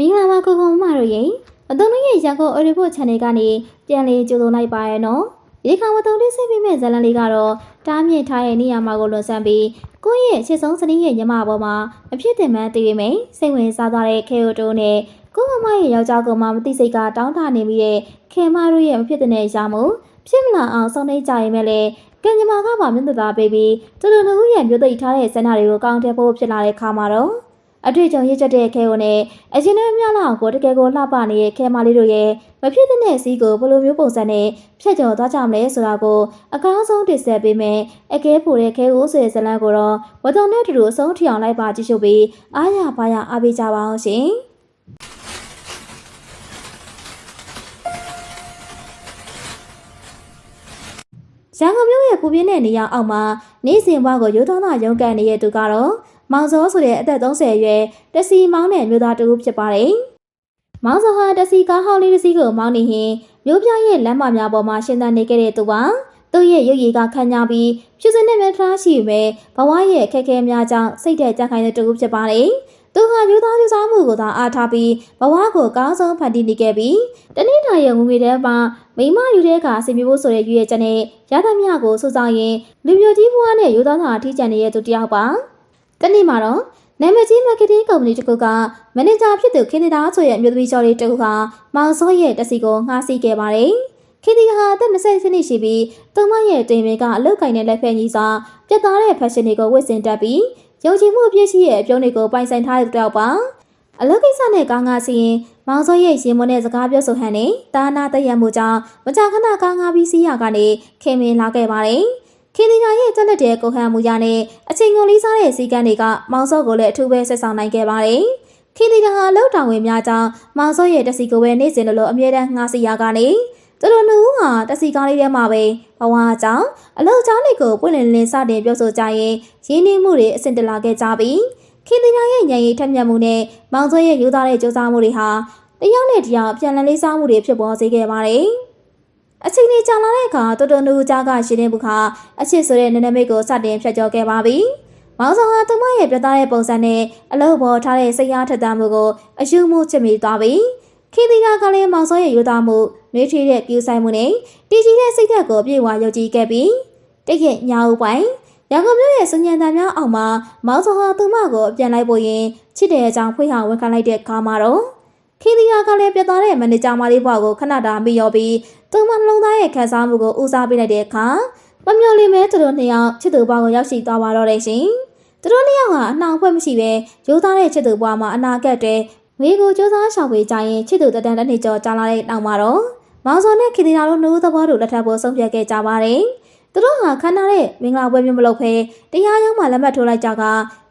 မင်္ဂလာပါကိုကုံမတို့ရေအတုံးလေးရဲ့ရန်ကုန်အော်ရီဖို့ channel ကနေပြန်လည်ကြိုဆိုလိုက်ပါရနော်ဒီခါမတုံးလေးစိတ်ပြမဲ့ဇာတ်လမ်းလေးကတော့တားမြင့်ထားရဲ့နေရာမှာကိုလွန်ဆန်းပြီးကိုယ့်ရဲ့ချစ်ဆုံးစနီးရဲ့ညမပေါ်မှာအဖြစ်တင်မှန်းသိရမယ်စိတ်ဝင်စားသွားတဲ့ခဲယိုတိုးနဲ့ကိုမမရဲ့ယောက်ျားကောင်မမသိစိတ်ကတောင်းတနေပြီးတဲ့ခဲမတို့ရဲ့မဖြစ်တဲ့ရာမှုဖြစ်မလာအောင်စောင့်နေကြရင်မဲ့လေကံညမကပါမြင့်တသားပေးပြီးတူတူလူရဲ့မျိုးသိထားတဲ့စန္ဒတွေကိုကောင်းတဲ့ဖို့ဖြစ်လာတဲ့ခါမှာတော့ အတွေ့အကြုံရစ်ချက်တဲ့ခဲကိုနဲ့အရင်နဲ့မြလောက်ကိုတကယ်ကိုလှပနေတဲ့ခဲမလေးတို့ရဲ့မဖြစ်တဲ့စီးကိုဘယ်လိုမျိုးပုံစံနဲ့ဖြတ်ကျော်သွားကြမလဲဆိုတာကိုအကောင်းဆုံးတင်ဆက်ပေးမယ်အကဲပိုတဲ့ခဲကိုဆိုတဲ့ဇလန်းကိုတော့ဝတ်တော်နဲ့တူတူအဆုံးထီအောင်လိုက်ပါကြည့်ရှုပြီးအားရပါရအားပေးကြပါအောင်ရှင်ရန်ကုန်မြို့ရဲ့ပူပြင်းတဲ့နေရာအောက်မှာနေ့စဉ်ဘဝကိုရိုးသားသားရုန်းကန်နေတဲ့သူကတော့ မောင်စောဆိုတဲ့အသက်30အရွယ်တစီမောင်းတဲ့မျိုးသားတူဖြစ်ပါတယ်။မောင်စောဟာတစီကားဟောင်းလေးတစ်စီးကိုမောင်းနေရင်မျိုးပြရဲ့လမ်းမများပေါ်မှာရှင်သန်နေခဲ့တဲ့သူပါ။သူ့ရဲ့ရုပ်ရည်ကခံကြပြီးဖြစ်စဉ်နဲ့မြထားရှိပေဘဝရဲ့အခက်အခဲများကြောင့်စိတ်တဲ့ကြံခိုင်တဲ့တူဖြစ်ပါတယ်။သူဟာမျိုးသားမျိုးစားမှုကိုသာအားထားပြီးဘဝကိုကောင်းဆုံးဖန်တီးနေခဲ့ပြီးတနေ့တိုင်းရဲ့ငွေငွေထဲမှာမိမယူတဲ့အခါဆင်ပြေဖို့ဆိုတဲ့ရွေးချက်နဲ့ရသမျှကိုစူးစောင်းရင်လူမျိုးကြီးဘဝနဲ့ယူသားသာထိကျန်နေတဲ့သူတစ်ယောက်ပါ။ တနေ့မှာတော့နာမည်ကြီး marketing ကုမ္ပဏီတစ်ခုကမန်နေဂျာဖြစ်သူခင်ဒီတာဆိုရဲ့အမျိုးသမီးကျော်လေးတစ်ခုကမောင်စောရဲ့တက်စီကိုငှားစီးခဲ့ပါတယ်။ခင်ဒီတာဟာအသက်20နှစ်ရှိပြီးသူမရဲ့တင်ပင်ကအလုတ်ကင်တဲ့လက်ဖက်ကြီးစာပြတ်သားတဲ့ fashion တွေကိုဝတ်ဆင်တတ်ပြီးယုံကြည်မှုအပြည့်ရှိရဲ့အပြုံးတွေကိုပိုင်ဆိုင်ထားတဲ့တောက်ပါ။အလုတ်ကိစ္စနဲ့ကားငါစီရင်မောင်စောရဲ့ရင်မွန်းတဲ့စကားပြောဆိုဟန်နဲ့တာနာတရံမှုကြောင့်မကြာခဏကားငါပြီးစီးရကနေခင်မင်လာခဲ့ပါတယ်။ ခင်ဒီနာရဲ့တက်လက်တဲ့ကိုဟန်မူရနဲ့အချိန်ကုန်လေးစားတဲ့စီကန်းတွေကမောင်စောကိုလည်းအထူးပဲဆက်ဆောင်နိုင်ခဲ့ပါတယ်။ခင်ဒီနာဟာလောက်တောင်ဝင်များကြောင်းမောင်စောရဲ့တက်စီကိုပဲနေ့စဉ်လိုလိုအမြဲတမ်းငှားစီရကနေသူတို့နှစ်ဦးဟာတက်စီကားလေးထဲမှာပဲဘဝအကြောင်းအလောက်ချောင်းတွေကိုပွင့်လင်းလင်းစတင်ပြောဆိုကြရင်ရင်းနှီးမှုတွေအဆင့်တလာခဲ့ကြပြီးခင်ဒီနာရဲ့ညံရီထက်မြက်မှုနဲ့မောင်စောရဲ့ယူသားတဲ့ကြိုးစားမှုတွေဟာတယောက်နဲ့တယောက်ပြန်လည်လေးစားမှုတွေဖြစ်ပေါ်စေခဲ့ပါတယ်။ အချိန်ကြီးကြာလာတဲ့အခါတော်တော်နူကြားကရှင်နေမှုခါအချစ်ဆိုတဲ့နနမိတ်ကိုစတင်ဖြတ်ကျော်ခဲ့ပါပြီ။မောင်ဆောင်ဟာသူမရဲ့ပြသတဲ့ပုံစံနဲ့အလုပ်ပေါ်ထားတဲ့စိတ်အားထက်သန်မှုကိုအယူမှုချစ်မိသွားပြီ။ခေတီကကလည်းမောင်ဆောင်ရဲ့ယူသားမှုနှွေးထွေးတဲ့ပြူဆိုင်မှုနဲ့တည်ကြည်တဲ့စိတ်ဓာတ်ကိုပြေဝယုံကြည်ခဲ့ပြီးတည့်ရက်ညာဦးပိုင်းရန်ကုန်မြို့ရဲ့စဉ္ညာတန်များအောက်မှာမောင်ဆောင်ဟာသူမကိုအပြန်လိုက်ဖို့ရင်ချစ်တဲ့အကြောင်းဖွေးဟောင်ဝန်ခံလိုက်တဲ့ခါမှာတော့ ခီဒီယာကလည်းပြတ်သားတဲ့မန်နေဂျာမလေးဘွားကိုခဏတာမိရောပြီးသူမနှလုံးသားရဲ့ခံစားမှုကိုဦးစားပေးလိုက်တဲ့အခါမမျော်လင့်မဲသူတို့နှစ်ယောက်ချစ်သူဘွားကိုရောက်ရှိသွားပါတော့တယ်ရှင်။သူတို့နှစ်ယောက်ဟာအနှောင်ဖွဲ့မရှိပဲရိုးသားတဲ့ချစ်သူဘွားမှာအနာကက်တဲ့ငွေကိုစူးစမ်းရှောင်ပေးကြရင်ချစ်သူတတန်တစ်နှစ်ကျော်ကြာလာတဲ့နောက်မှာတော့မောင်စောနဲ့ခီဒီယာတို့နှုတ်သဘောတို့လက်ထပ်ဖို့ဆုံးဖြတ်ခဲ့ကြပါတယ်။သူတို့ဟာခန္ဓာတဲ့မင်္ဂလာပွဲမျိုးမလုပ်ဖဲတရားရုံးမှာလက်မှတ်ထိုးလိုက်ကြက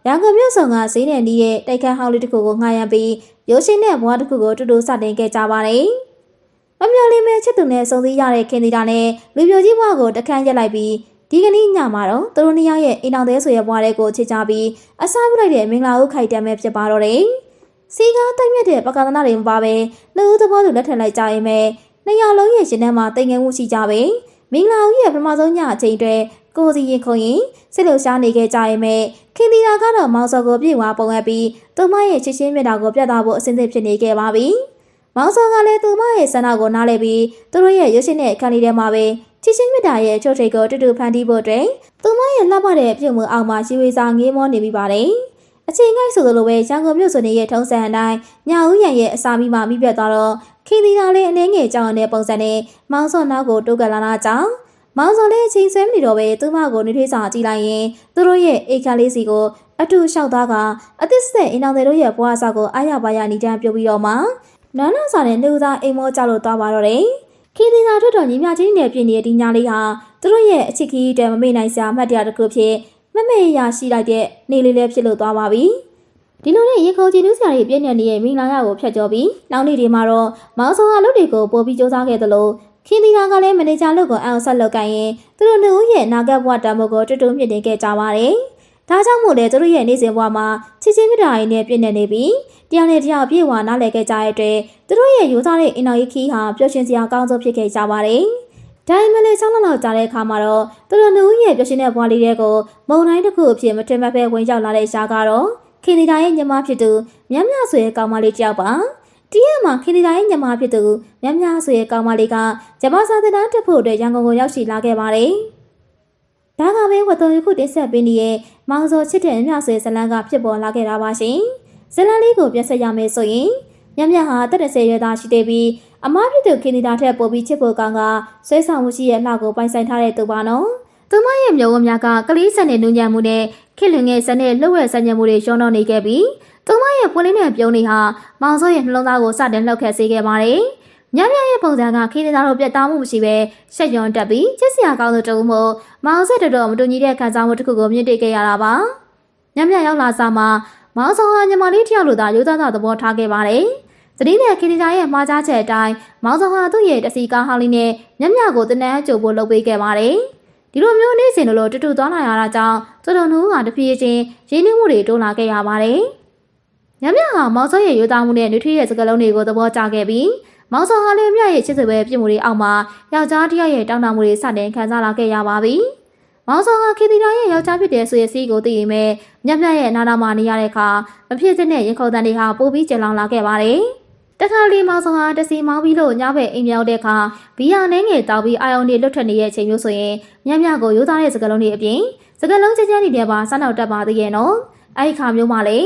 ရန်ကုန်မြို့ဆောင်ကဈေးနယ်နီးရဲ့တိုက်ခန်းဟောင်းလေးတစ်ခုကိုငှားရမ်းပြီး ရိုးရှင်းတဲ့ဘဝတစ်ခုကိုတူတူစတင်ခဲ့ကြပါတယ်။မမျော်လင့်မဲ့ချစ်သူနဲ့ဆုံစည်းရတဲ့ခင်ဒီတာနဲ့လူပြိုကြီးဘဝကိုတခန့်ရက်လိုက်ပြီးဒီကနေ့ညမှာတော့သူတို့နှစ်ယောက်ရဲ့အိမ်အောင်သေးဆိုရဲ့ဘဝတွေကိုချစ်ကြပြီးအစားပြုလိုက်တဲ့မင်္ဂလာဥခိုက်တမ်းပဲဖြစ်ပါတော့တယ်။စီကားတိုက်မြက်တဲ့ပကသနာတွေမပါပဲလူဦးသဘောတူလက်ထပ်လိုက်ကြရင်ပဲနှစ်ယောက်လုံးရဲ့ရှင်ထဲမှာတိမ်ငယ်မှုရှိကြပဲမင်္ဂလာဥရဲ့ပထမဆုံးညအချိန်တွေ ကိုစီရင်ခုံရင်စိတ်လှရှားနေခဲ့ကြရင်ပဲခင်ဒီတာကတော့မောင်စောကိုပြေဝါပုံအပ်ပြီးသူမရဲ့ချစ်ချင်းမြတ်တာကိုပြသဖို့အဆင်သင့်ဖြစ်နေခဲ့ပါပြီ။မောင်စောကလည်းသူမရဲ့ဆန္ဒကိုနားလည်ပြီးသူတို့ရဲ့ရွှေရှင်တဲ့အခန်းလေးထဲမှာပဲချစ်ချင်းမြတ်တာရဲ့ချို့ထိတ်ကိုတူတူဖန်တီးဖို့အတွက်သူမရဲ့လှပတဲ့ပြုံမှုအောင်မှာရှိဝေစာငေးမောနေပြီးပါတယ်။အချိန်ငိုက်ဆိုသလိုပဲရန်ကုန်မြို့စွန်ရဲ့ထုံးစံအတိုင်းညဦးရံရဲ့အစာမီမှာမိပြတ်သွားတော့ခင်ဒီတာလေးအနေငယ်ကြောင်တဲ့ပုံစံနဲ့မောင်စောနောက်ကိုတိုးကပ်လာတာကြောင့် မောင်စောလေးအချိန်ဆွဲမနေတော့ပဲသူမကိုနေထွေးစာကြည့်လိုက်ရင်သူတို့ရဲ့အိတ်ခါလေးစီကိုအတူလျှောက်သားကအသစ်ဆက်အင်းအောင်တို့ရဲ့ဘွားစာကိုအားရပါရနီတန်းပြုတ်ပြီးတော့မှနန်းနာစာနဲ့နှုတ်သားအိမ်မောကြလို့သွားပါတော့တယ်ခီဒီသာထွတ်တော်ညီမချင်းနဲ့ပြည့်နေတဲ့ဒီညာလေးဟာသူတို့ရဲ့အချစ်ခီးတဲမမေ့နိုင်စရာအမှတ်တရတစ်ခုဖြစ်မမေ့ရရှိလိုက်တဲ့နေလေးလေးဖြစ်လို့သွားပါပြီဒီလိုနဲ့ရေခေါ်ချင်နူးဆရာတွေပြည့်နေနေတဲ့မိလာရကိုဖျက်ကျော်ပြီးနောက်နေ့ဒီမှာတော့မောင်ဆောင်ဟာလူတွေကိုပို့ပြီးစူးစမ်းခဲ့သလို ခင်းဒီနာကလည်းမန်နေဂျာလုပ်ကိုအောင်ဆက်လုပ်ကိုင်ရင်သူတို့နှစ်ဦးရဲ့နာဂတ်ဘဝတံမိုးကိုတူတူမြင့်တင်ခဲ့ကြပါတယ်။ဒါကြောင့်မို့လဲသူတို့ရဲ့နေ့စဉ်ဘဝမှာချစ်ချင်းမြတ်တာရင်းနဲ့ပြည့်နေနေပြီးတရားနဲ့တရားပြေဝနားလည်ခဲ့ကြတဲ့အတွက်သူတို့ရဲ့ယူသားတဲ့အင်တော်ကြီးခီးဟာပျော်ရွှင်စရာအကောင်းဆုံးဖြစ်ခဲ့ကြပါတယ်။ဒါပေမဲ့လည်းဆောင်းလောက်လောက်ကြာတဲ့အခါမှာတော့သူတို့နှစ်ဦးရဲ့ပျော်ရွှင်တဲ့ဘဝလေးတွေကိုမုံတိုင်းတစ်ခုအဖြစ်မထင်မှတ်ပဲဝင်ရောက်လာတဲ့ရှားကတော့ခခေဒီတာရဲ့ညီမဖြစ်သူမြမြဆိုရဲ့ကောင်မလေးတယောက်ပါ ဒီရက်မှာခေဒီတာရဲ့ညီမဖြစ်သူမြမြဆိုရဲ့ကောင်မလေးကဂျပန်စာသင်တန်းတက်ဖို့အတွက်ရန်ကုန်ကိုရောက်ရှိလာခဲ့ပါတယ်ဒါကပဲဝတ်တော်ရခုတင်ဆက်ပေးနေတဲ့မောင်စောချစ်တဲ့မြမြဆိုရဲ့ဇလန်းကဖြစ်ပေါ်လာခဲ့တာပါရှင်ဇလန်းလေးကိုပြဆက်ရမယ်ဆိုရင်မြမြဟာတက်တဲ့ဆယ်ရွယ်သားရှိသေးပြီးအမားဖြစ်သူခေဒီတာထက်ပိုပြီးချစ်ဖို့ကောင်းကဆွဲဆောင်မှုရှိရဲ့လှကိုပိုင်ဆိုင်ထားတဲ့သူပါနော်သူမရဲ့မျိုးဝများကကလေးဆန်တဲ့နူးညံ့မှုနဲ့ခေလွင်ငယ်ဆန်တဲ့လှုပ်ဝဲဆန်ညံမှုတွေရောနှောနေခဲ့ပြီး သူမရဲ့ပွင့်လင်းတဲ့ပြုံးတွေဟာမောင်စောရဲ့နှလုံးသားကိုစတင်လှုပ်ခတ်စေခဲ့ပါတယ်။ညမြရဲ့ပုံစံကခေဒီသားတို့ပြတ်သားမှုမရှိပဲရှက်ရွံတက်ပြီးချစ်စရာကောင်းတဲ့တူမို့မောင်ဆက်တော်တော်မတူညီတဲ့ခံစားမှုတစ်ခုကိုမြင့်တက်ခဲ့ရတာပါ။ညမြရောက်လာစားမှာမောင်စောဟာညီမလေးတယောက်လိုသာရိုးသားစွာသဘောထားခဲ့ပါတယ်။သတိနဲ့ခေဒီသားရဲ့မှားကြားချက်အတိုင်းမောင်စောဟာသူ့ရဲ့တစီကားဟောင်းလေးနဲ့ညမြကိုတနန်းကြိုဖို့လုပ်ပေးခဲ့ပါတယ်။ဒီလိုမျိုးနေ့စဉ်လိုတူတူသွားလာရတာကြောင့်သူတို့နှူးကတပြေးချင်းရင်းနှီးမှုတွေတိုးလာခဲ့ရပါတယ်။ ညမြဟာမောင်စောရဲ့ရိုးသားမှုနဲ့နှွေးထွေးရဲ့စကားလုံးတွေကိုသဘောကျခဲ့ပြီးမောင်စောဟာလည်းမြရဲ့ချစ်စပွဲပြစ်မှုတွေအောက်မှာယောက်ျားတစ်ယောက်ရဲ့တောင်းတမှုတွေစတင်ခံစားလာခဲ့ရပါပြီ။မောင်စောဟာခေတီရာရဲ့ယောက်ျားဖြစ်တဲ့ဆိုရဲ့စီးကိုသိရင်ပဲမြမြရဲ့နာနာမှာနေရတဲ့အခါမဖြစ်တဲ့ရင်ခုန်တန်တွေဟာပိုပြီးကျလောင်လာခဲ့ပါတယ်။တခါလေမောင်စောဟာတစီမောင်းပြီးလို့ညဘက်အိမ်မြောက်တဲ့အခါဘီယာနှင်းငယ်တောက်ပြီးအာယုန်တွေလွတ်ထွက်နေတဲ့အချိန်မျိုးဆိုရင်မြမြကိုရိုးသားတဲ့စကားလုံးတွေအပြင်စကားလုံးချမ်းချမ်းတွေပါစနောက်တက်ပါသေးရဲ့နော်။အဲ့ဒီခါမျိုးမှလေည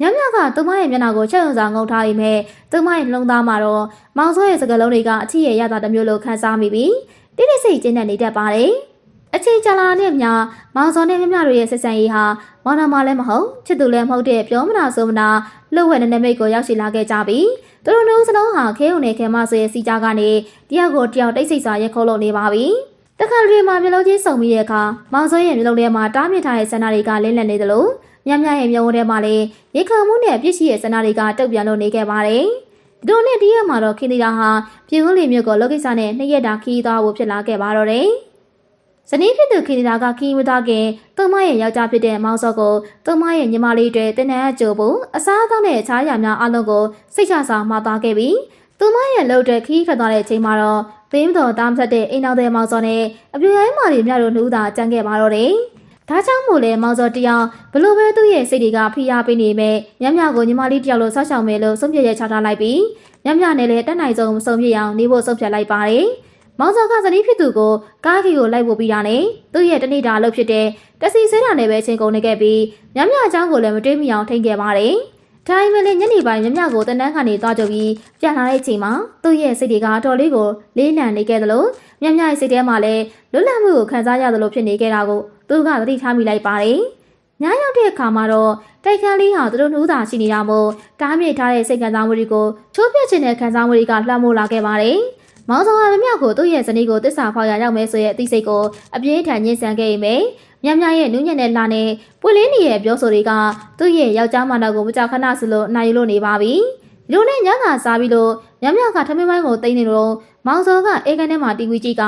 မြကသူမရဲ့မျက်နှာကိုချက်ရုံစာငုံထားပြီးမဲ့သူမရဲ့နှလုံးသားမှာတော့မောင်စောရဲ့စကားလုံးတွေကအချစ်ရဲ့ရတာတစ်မျိုးလိုခန်းစားမိပြီးတိတိစိတ်ကျဉ်းတဲ့နေတတ်ပါတယ်။အချိန်ကြာလာတဲ့မြမောင်စောနဲ့မြမြတို့ရဲ့ဆက်ဆံရေးဟာမောင်နာမလည်းမဟုတ်ချစ်သူလည်းမဟုတ်တဲ့ပြောမနာဆိုမနာလှုပ်ဝဲနေတဲ့မိတ်ကိုရောက်ရှိလာခဲ့ကြပြီးသူတို့နှုံးစလုံးဟာခဲုံနဲ့ခဲမဆိုရဲ့စီကြားကနေတယောက်ကိုတယောက်တိတ်ဆိတ်စွာရက်ခုံးလို့နေပါပြီ။တခါတည်းမှာမျိုးလုံးချင်းစုံပြီးတဲ့အခါမောင်စောရဲ့မျိုးလုံးထဲမှာတားမြစ်ထားတဲ့ဆန္ဒတွေကလင်းလက်နေသလို မြမြရဲ့မျိုးဝန်းထဲမှာလည်းရေခါမှုနဲ့ပြည့်ရှိရဲ့ဆန္ဒတွေကတုတ်ပြန်လို့နေခဲ့ပါတယ်။ဒီလိုနဲ့ဒီရက်မှာတော့ခင်သီတာဟာပြင်ဦးလီမြို့ကိုလောကိစ္စနဲ့နှစ်ရက်တာခီးသွားဖို့ဖြစ်လာခဲ့ပါတော့တယ်။ဇနီးဖြစ်သူခင်သီတာကခီးမသားခင်သူမရဲ့ယောက်ျားဖြစ်တဲ့မောင်စောကိုသူမရဲ့ညီမလေးတွေတင်းနှံကြိုဖို့အစားအသောက်နဲ့အခြားရာများအလုံးကိုစိတ်ချစွာမှာသားခဲ့ပြီးသူမရဲ့လှုပ်တဲ့ခီးထွက်သွားတဲ့အချိန်မှာတော့သင်းတော်သားမဆက်တဲ့အိမ်တော်တဲ့မောင်စောနဲ့အပြူရိုင်းမာရီမြတို့နှူးသာကြံခဲ့ပါတော့တယ်။ ဒါကြောင့်မို့လဲမောင်စောတရားဘလို့ပဲသူ့ရဲ့စိတ်တွေကဖိအားပေးနေမဲ့မြမြကိုညီမလေးတယောက်လိုဆောက်ရှောင်မယ်လို့ဆုံးဖြတ်ရချထားလိုက်ပြီးမြမြနဲ့လည်းတက်နိုင်ဆုံးမဆုံးဖြတ်အောင်နေဖို့ဆုံးဖြတ်လိုက်ပါတယ်။မောင်စောကဇနီးဖြစ်သူကိုကားကြီးကိုလိုက်ပို့ပြီးတာနဲ့သူ့ရဲ့တနေ့တာလို့ဖြစ်တဲ့တက်စီဆွဲတာနဲ့ပဲချင်းကုန်နေခဲ့ပြီးမြမြအကြောင်းကိုလည်းမတွေးမိအောင်ထိန်ခဲ့ပါတယ်။ဒါပေမဲ့ညနေပိုင်းညမကိုတနန်းကနေသွားကြပြီးပြန်လာတဲ့အချိန်မှာသူ့ရဲ့စိတ်တွေကအတော်လေးကိုလေးလံနေခဲ့သလိုညမရဲ့စိတ်ထဲမှာလည်းလွတ်လပ်မှုကိုခံစားရသလိုဖြစ်နေခဲ့တာကို သူကသတိထားမိလိုက်ပါတယ်။ညရောက်တဲ့အခါမှာတော့တိုက်ခန်းလေးဟာသူတို့နှူးသာရှိနေတာမို့တားမြစ်ထားတဲ့စိတ်ခံစားမှုတွေကိုချိုးပြချင်တဲ့ခံစားမှုတွေကလှမ်းမိုးလာခဲ့ပါတယ်။မောင်စောကမမြောက်ကိုသူ့ရဲ့ဇနီးကိုတစ္ဆာဖောက်ရရောက်မယ်ဆိုရဲ့အသိစိတ်ကိုအပြင်းထန်ညှဉ်းဆန်ခဲ့ပေမဲ့မြမြရဲ့နူးညံ့တဲ့လှနဲ့ပွေလင်းနေရဲ့ပြောဆိုတွေကသူ့ရဲ့ယောက်ျားမနာကိုမကြခဏစလို့နိုင်လို့နေပါပြီ။လူနဲ့ညကစားပြီးလို့မြမြကထမင်းပိုင်းကိုတိမ့်နေလို့မောင်စောကအေးကန်းထဲမှာတီဗီကြည့်က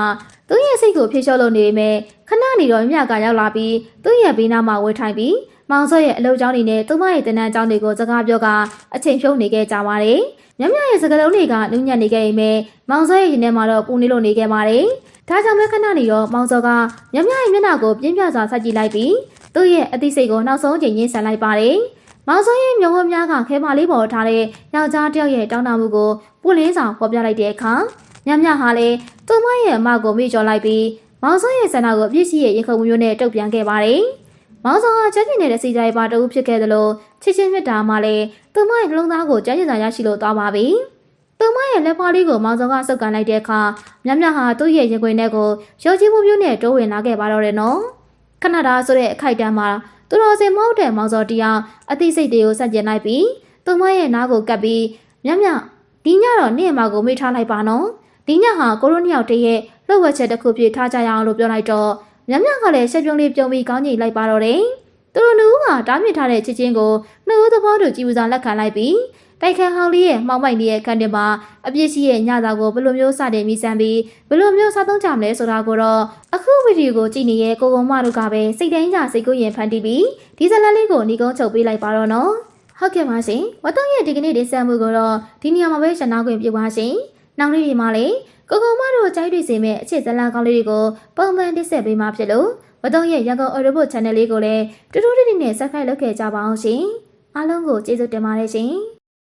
သူ့ရဲ့စိတ်ကိုဖြေလျှော့လို့နေပေမဲ့ ခဏနေတော့မြမြကရောက်လာပြီးသူ့ရဲ့ဘေးနားမှာဝေထိုင်ပြီးမောင်စောရဲ့အလုပ်ကြောင်းတွေနဲ့သူမရဲ့တနန်းကြောင်းတွေကိုစကားပြောကအချိန်ဖြုံးနေခဲ့ကြပါတယ်။မြမြရဲ့စကားလုံးတွေကနူးညံ့နေခဲ့ပေမဲ့မောင်စောရဲ့ရင်ထဲမှာတော့ပူနေလို့နေခဲ့ပါတယ်။ဒါကြောင့်ပဲခဏနေတော့မောင်စောကမြမြရဲ့မျက်နှာကိုပြင်းပြစွာဆက်ကြည့်လိုက်ပြီးသူ့ရဲ့အသိစိတ်ကိုနောက်ဆုံးချိန်ရင်းဆန်လိုက်ပါတယ်။မောင်စောရဲ့မျက်ဝန်းများကခဲမလေးပေါ်ထားတဲ့ယောက်ျားတစ်ယောက်ရဲ့တောင်းတမှုကိုပူလင်းဆောင်ပေါ်ပြလိုက်တဲ့အခါမြမြဟာလည်းသူမရဲ့အမကိုမိကျော်လိုက်ပြီး မောင်စောရဲ့ဆန္ဒကိုအပြည့်ရှိရဲ့ရေခုံမျိုးနဲ့တုတ်ပြန်ခဲ့ပါတယ်။မောင်စောဟာချက်ပြင်းနေတဲ့စီကြိုင်ပါတအုပ်ဖြစ်ခဲ့သလိုချစ်ချင်းမြတ်တာမှလည်းသူမရဲ့နှလုံးသားကိုကြားကျင်စာရရှိလို့သွားပါပြီ။သူမရဲ့လက်ဖွားလေးကိုမောင်စောကစုပ်ကန်လိုက်တဲ့အခါမြမြဟာသူ့ရဲ့ရင်ခွင်ထဲကိုရုပ်ကြီးမှုမျိုးနဲ့တိုးဝင်လာခဲ့ပါတော့တယ်နော်။ခဏတာဆိုတဲ့အခိုက်အတန့်မှာသူတော်စင်မဟုတ်တဲ့မောင်စောတရားအသိစိတ်တွေကိုစက်ကျင်လိုက်ပြီးသူမရဲ့နားကိုကပ်ပြီးမြမြဒီညတော့နေ့မှာကိုမေ့ထားလိုက်ပါနော်။ ဒီညဟာကိုရိုနီယောက်တည်းရဲ့လှုပ်ဝက်ချက်တစ်ခုပြထားကြရအောင်လို့ပြောလိုက်တော့မြမြကလည်းရှက်ပြုံးလေးပြုံးပြီးကောင်းကြီးလိုက်ပါတော့တယ်။သူတို့နှူးကတားမြစ်ထားတဲ့ချစ်ချင်းကိုနှူးသဘောတူကြည်ဝစားလက်ခံလိုက်ပြီးတိုက်ခန်းဟောင်းလေးရဲ့မှောက်မိုက်လေးရဲ့ခန်းတင်မှာအပြစ်ရှိရဲ့ညစာကိုဘယ်လိုမျိုးစတင်မိစမ်းပြီးဘယ်လိုမျိုးစားသုံးကြမလဲဆိုတာကိုတော့အခုဗီဒီယိုကိုကြည့်နေတဲ့ကိုကုံမတို့ကပဲစိတ်တိုင်းကြစိတ်ကိုရင်ဖန်တီးပြီးဒီဇလန်လေးကိုညီကုန်းချုပ်ပေးလိုက်ပါတော့နော်ဟုတ်ကဲ့ပါရှင်ဝတ်တော့ရဲ့ဒီကနေ့တင်ဆက်မှုကိုတော့ဒီနေရာမှာပဲရှင်းနာခွင့်ပြုပါရှင် နောက်နေ့ဒီမှာလေကိုကုံမတို့ကြိုက်တွေ့စေမဲ့အခြေဇလန်ကောင်းလေးတွေကိုပုံမှန်တင်ဆက်ပေးမှာဖြစ်လို့ဝတ်တော့ရဲ့ရန်ကုန်အော်ရိုဘို channel လေးကိုလည်းတူတူတိတိနဲ့ subscribe လုပ်ခဲ့ကြပါအောင်ရှင်အားလုံးကိုကျေးဇူးတင်ပါတယ်ရှင်